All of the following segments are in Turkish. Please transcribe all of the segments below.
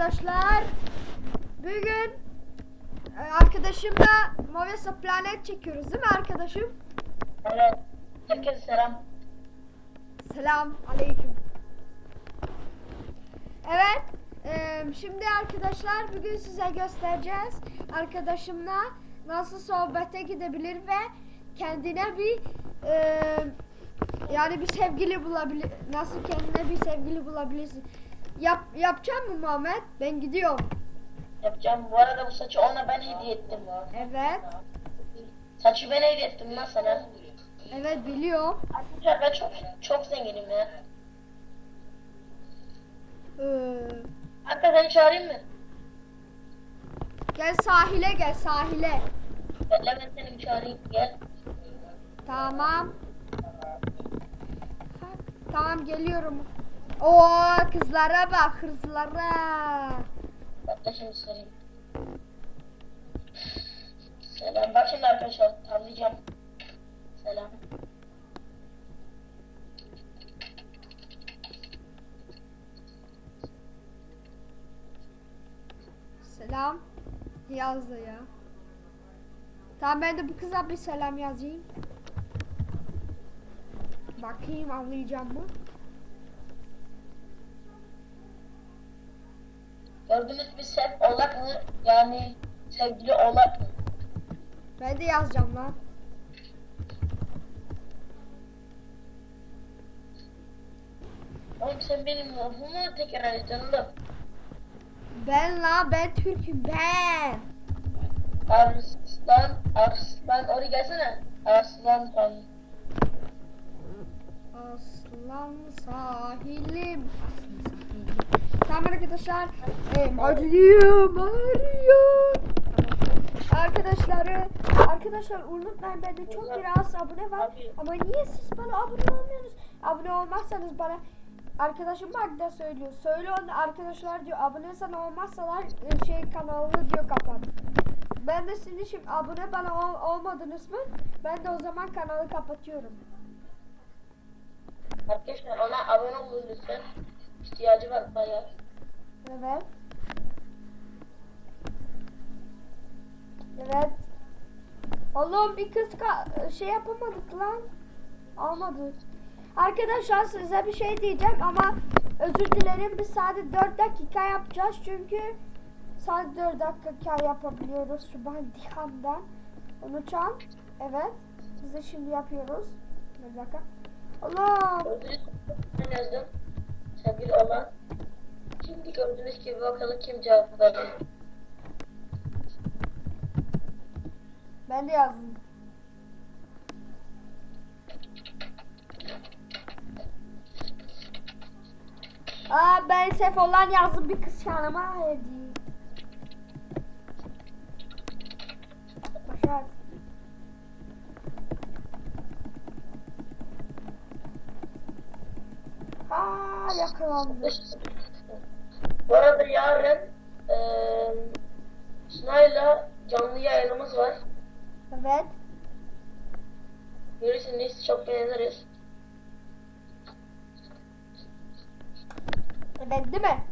arkadaşlar. Bugün e, arkadaşımla Movesa Planet çekiyoruz değil mi arkadaşım? Evet. Herkese selam. Selam aleyküm. Evet. e, şimdi arkadaşlar bugün size göstereceğiz. Arkadaşımla nasıl sohbete gidebilir ve kendine bir e, yani bir sevgili bulabilir. Nasıl kendine bir sevgili bulabilirsin. Yap, yapacak mı Muhammed? Ben gidiyorum. Yapacağım. Bu arada bu saçı ona ben hediye ettim. Evet. Saçı ben hediye ettim lan sana. Evet biliyorum. Arkadaşlar ben çok çok zenginim ya. Ee, Hatta seni çağırayım mı? gel sahile gel sahile. Bekle ben seni bir çağırayım. Gel. Tamam. Tamam geliyorum. Oo kızlara bak kızlara. Bekle şimdi sarayım. Selam. Bak şimdi arkadaşlar tavlayacağım. Selam. Selam. Yazdı ya. Tamam ben de bu kıza bir selam yazayım. Bakayım anlayacağım mı? Gördünüz mü sev oğlak mı? Yani sevgili oğlak mı? Ben de yazacağım lan. Oğlum sen benim ruhumu tekrar et canım. Ben lan ben Türk'üm ben. Arslan, Arslan oraya gelsene. Arslan fan. Aslan sahilim. Aslan sahilim. Tamam arkadaşlar. E, Mario, Mario. Arkadaşları, arkadaşlar unutmayın bende çok biraz abone var. Ama niye siz bana abone olmuyorsunuz? Abone olmazsanız bana arkadaşım bak söylüyor. Söyle onu arkadaşlar diyor abone sana olmazsalar e, şey kanalını diyor kapat. Ben de sizin şimdi abone bana ol- olmadınız mı? Ben de o zaman kanalı kapatıyorum. Arkadaşlar ona abone olun lütfen. İhtiyacı var bayağı. Evet. Evet. Oğlum bir kız şey yapamadık lan. Almadık. Arkadaşlar size bir şey diyeceğim ama özür dilerim biz sadece 4 dakika yapacağız çünkü sadece 4 dakika yapabiliyoruz şu bandikamdan. Unutacağım. Evet. Biz de şimdi yapıyoruz. Bir dakika. Mü? Ben yazdım. Sevgili olan. Şimdi gördüğünüz gibi bakalım kim cevap verdi. Ben de yazdım. Aa ben sef olan yazdım bir kız yanıma hediye. Başar. Aa yakalandı. Bu arada yarın eee Sunay'la canlı yayınımız var. Evet. Görürsünüz çok beğeniriz. Evet değil mi?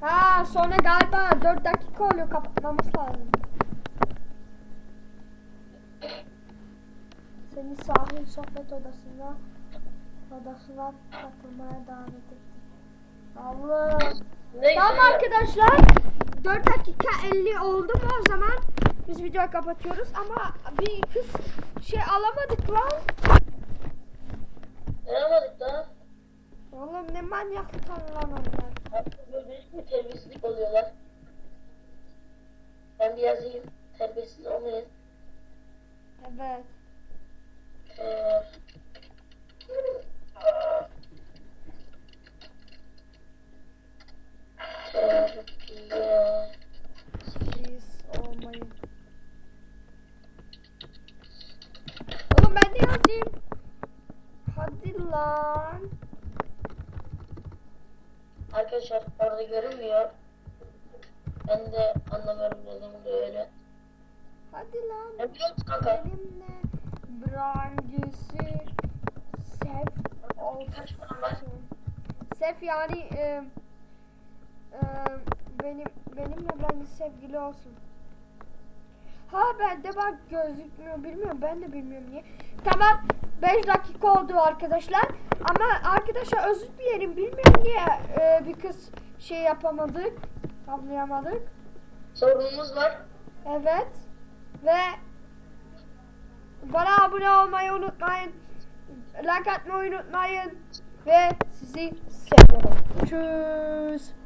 Ha sonra galiba 4 dakika oluyor kapatmamız lazım. Seni sahil sohbet odasına odasına katılmaya davet ettim. Allah. Neyse. Tamam arkadaşlar. 4 dakika 50 oldu mu o zaman biz videoyu kapatıyoruz ama bir kız şey alamadık lan. Yaramadık da. Oğlum ne manyaklar lan onlar. Artık gördüğünüz gibi terbiyesizlik oluyorlar. Ben bir yazayım. Terbiyesiz olmayın. Evet. Olmayın. Oğlum ben de yazayım. Hadi lan. Arkadaşlar orada görünmüyor. Ben de anlamıyorum dedim de öyle. Hadi lan. Biliyorsun kanka? Benimle brancısı sef Sef yani e, e, benim benimle benimle sevgili olsun. Ha bende bak gözükmüyor bilmiyorum ben de bilmiyorum niye. Tamam 5 dakika oldu arkadaşlar. Ama arkadaşlar özür dilerim bilmiyorum niye e, bir kız şey yapamadık. Anlayamadık. Sorunumuz var. Evet. Ve bana abone olmayı unutmayın. Like atmayı unutmayın. Ve sizi seviyorum. Tschüss.